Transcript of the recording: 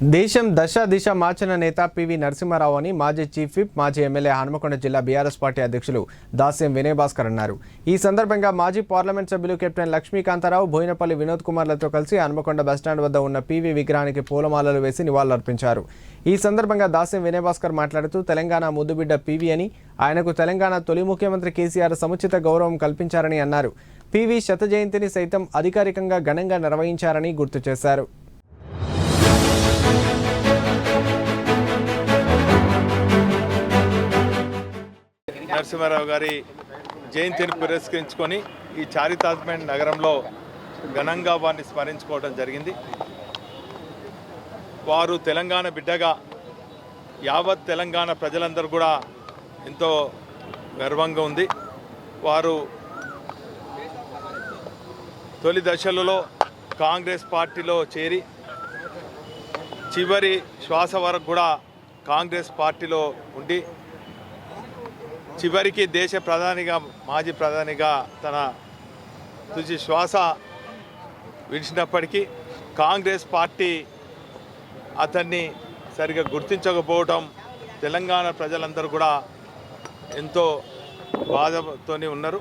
దేశం దశ దిశ మార్చిన నేత పివి నరసింహారావు అని మాజీ చీఫ్ విప్ మాజీ ఎమ్మెల్యే హనుమకొండ జిల్లా బీఆర్ఎస్ పార్టీ అధ్యక్షులు దాస్యం వినయ్ భాస్కర్ అన్నారు. ఈ సందర్భంగా మాజీ పార్లమెంట్ సభ్యులు కెప్టెన్ లక్ష్మీకాంతారావు బోయినపల్లి వినోద్ కుమార్లతో కలిసి హనుమకొండ బస్టాండ్ వద్ద ఉన్న పివి విగ్రహానికి పూలమాలలు వేసి నివాళులర్పించారు. ఈ సందర్భంగా దాస్యం వినయ్ భాస్కర్ మాట్లాడుతూ తెలంగాణ ముద్దుబిడ్డ పివి అని ఆయనకు తెలంగాణ తొలి ముఖ్యమంత్రి కేసీఆర్ సముచిత గౌరవం కల్పించారని అన్నారు. పివి శత జయంతిని సైతం అధికారికంగా ఘనంగా నిర్వహించారని గుర్తు చేశారు. నరసింహారావు గారి జయంతిని పురస్కరించుకొని ఈ చారిత్రాత్మక నగరంలో ఘనంగా వారిని స్మరించుకోవడం జరిగింది. వారు తెలంగాణ బిడ్డగా యావత్ తెలంగాణ ప్రజలందరూ కూడా ఎంతో గర్వంగా ఉంది. వారు తొలి దశలలో కాంగ్రెస్ పార్టీలో చేరి చివరి శ్వాస వరకు కూడా కాంగ్రెస్ పార్టీలో ఉండి చివరికి దేశ ప్రధానిగా మాజీ ప్రధానిగా తన తుది శ్వాస విడిచినప్పటికీ కాంగ్రెస్ పార్టీ అతన్ని సరిగా గుర్తించకపోవటం తెలంగాణ ప్రజలందరూ కూడా ఎంతో బాధతోనే ఉన్నారు.